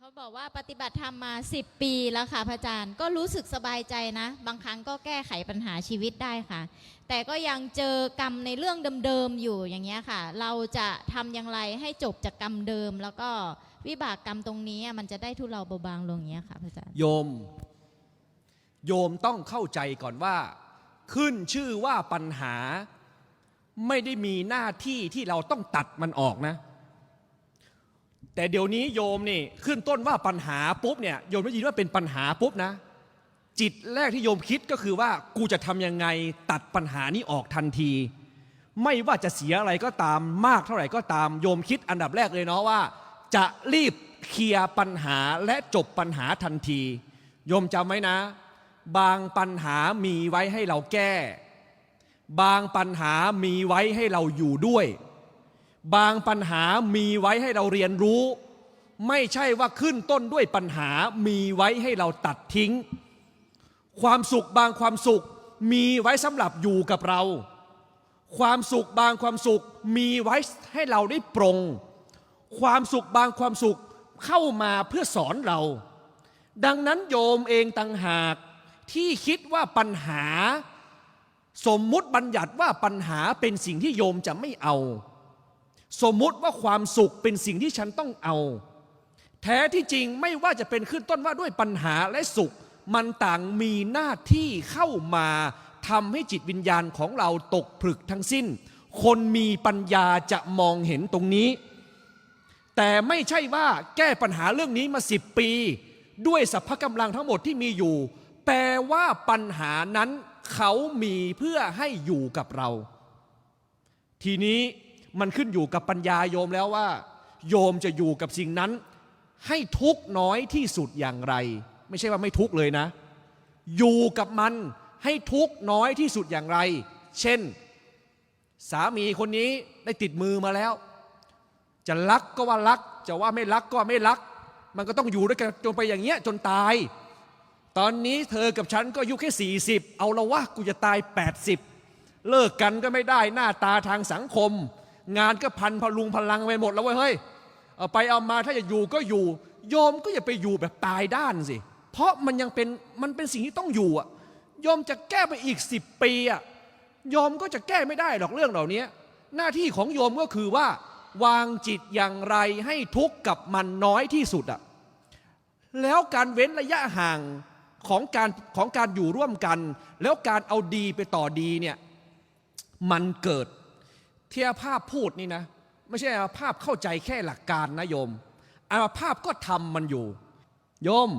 เขาบอกว่าปฏิบัติธรรมมา 10 ปีแล้วค่ะพระอาจารย์ก็รู้สึกสบายใจนะ บางครั้งก็แก้ไขปัญหาชีวิตได้ค่ะ แต่ก็ยังเจอกรรมในเรื่องเดิมๆอยู่อย่างเงี้ยค่ะ เราจะทำอย่างไรให้จบจากกรรมเดิม แล้วก็วิบากกรรมตรงนี้มันจะได้ทุเลาเบาบางลงอย่างเงี้ยค่ะพระอาจารย์โยม โยมต้องเข้าใจก่อนว่า ขึ้นชื่อว่าปัญหาไม่ได้มีหน้าที่ที่เราต้องตัดมันออกนะ แต่เดี๋ยวนี้โยมนี่ขึ้นต้นว่าปัญหาปุ๊บเนี่ยโยมได้ยินว่าเป็นปัญหาปุ๊บนะ จิตแรกที่โยมคิดก็คือว่ากูจะทำยังไงตัดปัญหานี้ออกทันที ไม่ว่าจะเสียอะไรก็ตามมากเท่าไหร่ก็ตามโยมคิดอันดับแรกเลยเนาะว่า จะรีบเคลียร์ปัญหาและจบปัญหาทันที โยมจำไว้นะ บางปัญหามีไว้ให้เราแก้ บางปัญหามีไว้ให้เราอยู่ด้วย บางปัญหามีไว้ให้เราเรียนรู้ ไม่ใช่ว่าขึ้นต้นด้วยปัญหามีไว้ให้เราตัดทิ้ง ความสุขบางความสุขมีไว้สำหรับอยู่กับเรา ความสุขบางความสุขมีไว้ให้เราได้ปรง ความสุขบางความสุขเข้ามาเพื่อสอนเรา ดังนั้นโยมเองต่างหากที่คิดว่าปัญหา สมมุติบัญญัติว่าปัญหาเป็นสิ่งที่โยมจะไม่เอา สมมุติว่าความสุขเป็นสิ่งที่ฉันต้องเอา แท้ที่จริงไม่ว่าจะเป็นขึ้นต้นว่าด้วยปัญหาและสุข มันต่างมีหน้าที่เข้ามาทำให้จิตวิญญาณของเราตกผลึกทั้งสิ้น คนมีปัญญาจะมองเห็นตรงนี้ แต่ไม่ใช่ว่าแก้ปัญหาเรื่องนี้มาสิบปี ด้วยสัพพะกำลังทั้งหมดที่มีอยู่ แปลว่าปัญหานั้นเขามีเพื่อให้อยู่กับเรา ทีนี้ มันขึ้นอยู่กับปัญญาโยมแล้วว่า โยมจะอยู่กับสิ่งนั้น ให้ทุกน้อยที่สุดอย่างไร ไม่ใช่ว่าไม่ทุกเลยนะ อยู่กับมันให้ทุกน้อยที่สุดอย่างไร เช่น สามีคนนี้ได้ติดมือมาแล้ว จะรักก็ว่ารัก จะว่าไม่รักก็ไม่รัก มันก็ต้องอยู่ด้วยกันจนไปอย่างเงี้ยจนตาย ตอนนี้เธอกับฉันก็อายุแค่ 40 เอาละวะกูจะตาย 80 เลิกกันก็ไม่ได้หน้าตาทางสังคม งานก็พันพลุงพลังไปหมดแล้วเว้ยเฮ้ยเอาไปเอามาถ้าจะอยู่ก็อยู่ โยมก็อย่าไปอยู่แบบตายด้านสิ เพราะมันยังเป็นมันเป็นสิ่งที่ต้องอยู่อะโยมจะแก้ไปอีก10ปีอะโยมก็จะแก้ไม่ได้หรอกเรื่องเหล่านี้หน้าที่ของโยมก็คือว่า วางจิตอย่างไรให้ทุกข์กับมันน้อยที่สุดอะแล้วการเว้นระยะห่างของการของการอยู่ร่วมกัน แล้วการเอาดีไปต่อดีเนี่ยมันเกิด เทียภาพพูดนี่นะ ไม่ใช่อาภาพเข้าใจแค่หลักการนะโยมอาภาพก็ทำมันอยู่ โยม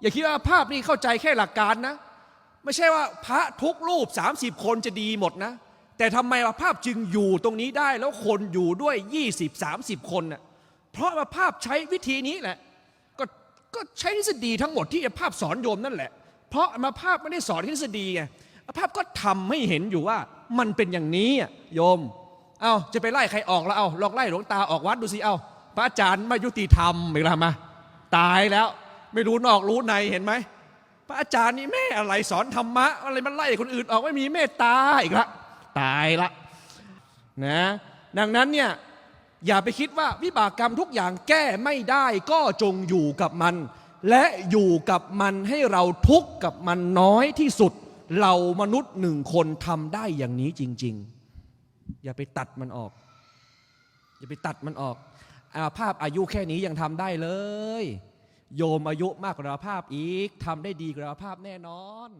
อย่าคิดว่าภาพนี่เข้าใจแค่หลักการนะ ไม่ใช่ว่าพระทุกรูป 30 คนจะดีหมดนะ แต่ทำไมอาภาพจึงอยู่ตรงนี้ได้แล้วคนอยู่ด้วย 20-30 คนน่ะเพราะอาภาพใช้วิธีนี้แหละก็ก็ใช้ทฤษฎีทั้งหมดที่อาภาพสอนโยมนั่นแหละ เพราะอาภาพไม่ได้สอนทฤษฎีไงอาภาพก็ทำให้เห็นอยู่ว่ามันเป็นอย่างนี้โยม เอาจะไปไล่ใครออกแล้วเอาลองไล่หลวงตาออกวัดดูสิเอาพระอาจารย์ไม่ยุติธรรมอีกแล้วมา ตายแล้วไม่รู้นอกรู้ในเห็นไหมพระอาจารย์นี่แม่อะไรสอนธรรมะ อะไรมันไล่คนอื่นออกไม่มีเมตตาอีกละตายละนะดังนั้นเนี่ยอย่าไปคิดว่าวิบากกรรมทุกอย่างแก้ไม่ได้ก็จงอยู่กับมัน และอยู่กับมันให้เราทุกข์กับมันน้อยที่สุด เรามนุษย์หนึ่งคนทำได้อย่างนี้จริง ๆ อย่าไปตัดมันออก อย่าไปตัดมันออกอาภาพอายุแค่นี้ยังทำได้เลย โยมอายุมากกว่าอาภาพอีกทำได้ดีกว่าอาภาพแน่นอน